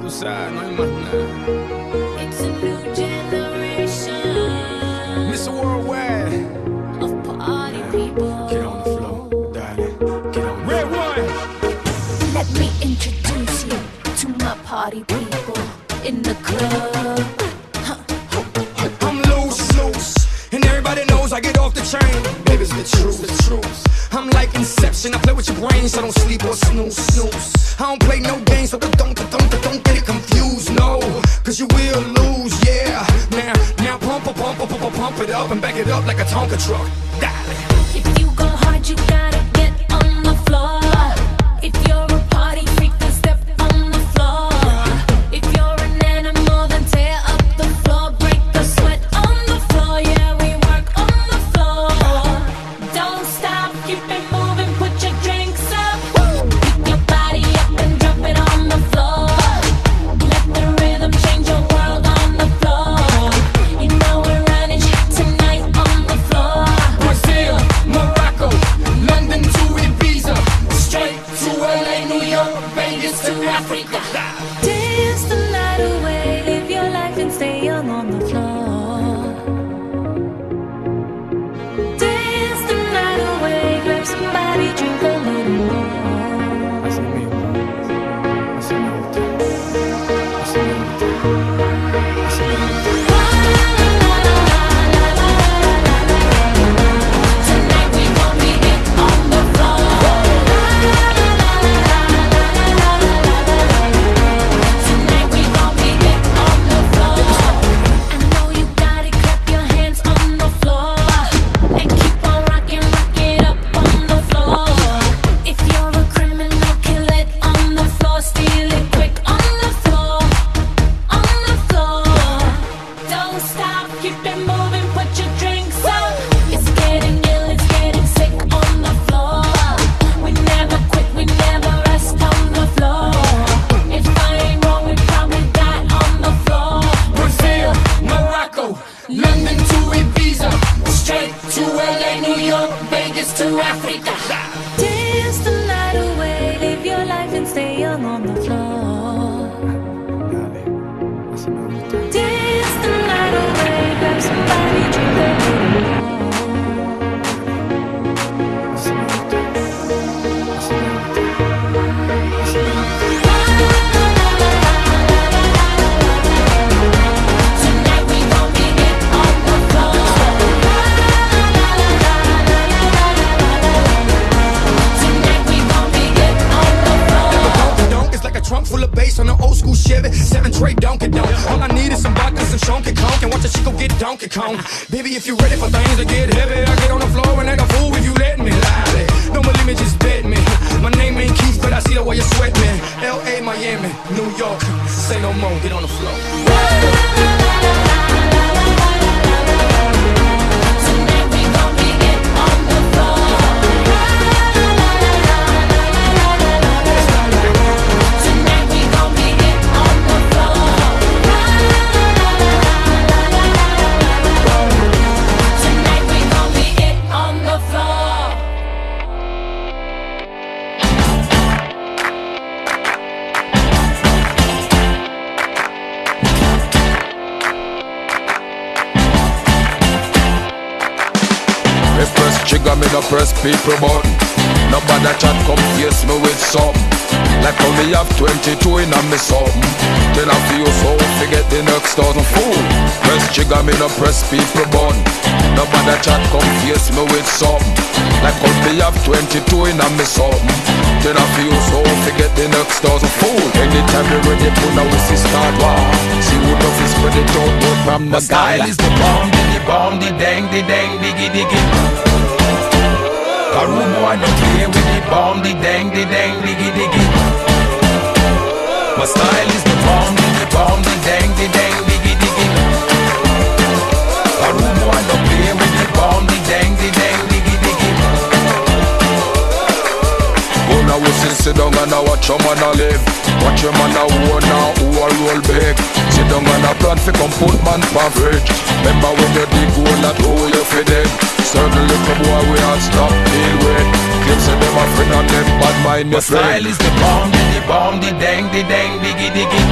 J-Lo, ya tú sabes, no hay más nada. It's a new generation Mr. Worldwide, of party people. get on the floor, darling, get on. Red one, Let me introduce you to my party people in the club. I get off the train. Baby, it's the truth, the truth. I'm like Inception, I play with your brain, so don't sleep or snooze, snooze. I don't play no games, so don't, don't, don't, don't get it confused, no, cause you will lose, yeah. Now, now pump, pump, pump, pump, pump, pump it up and back it up like a Tonka truck. Darling. If you go hard, you gotta school Chevy. Seven tray Donkey Donk. All I need is some vodka, some Shonky Conk, and watch a chico get Donkey Kong. Baby, if you ready for things to get heavy, I get on the floor and act a fool if you let me. Trigger, me no press people button. Nobody chat come face me with something. Like how me have 22 in a me something. Then I feel so forget the next thousand fool. Press trigger, me no press people button. Nobody chat come face me with something. Like how me have 22 in a me something. Then I feel so forget the next thousand fool. Anytime you ready, put now we see start war. See who does is spread it out, from the My style is the bomb, the bomb, the dang, the dang, diggy, diggy. Karu boy no play with the bomb, the dang, the dang, diggy, sit, down and watch your man a live Watch your man a own now who a roll big Sit down and a plan fi come put man pa fridge Remember when you dig hole that hole you fi dig Certain little boy we all stop deal with Claim say them a friend and them bad mind My your style friend. is the bomb, the bomb, the dang, the dang, diggy, diggy.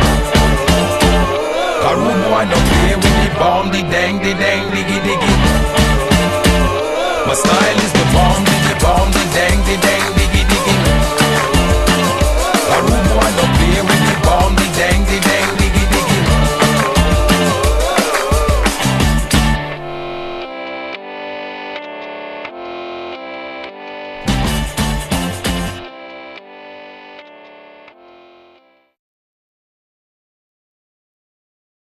Karu boy no play with the bomb, the dang, the dang, diggy, diggy. My style is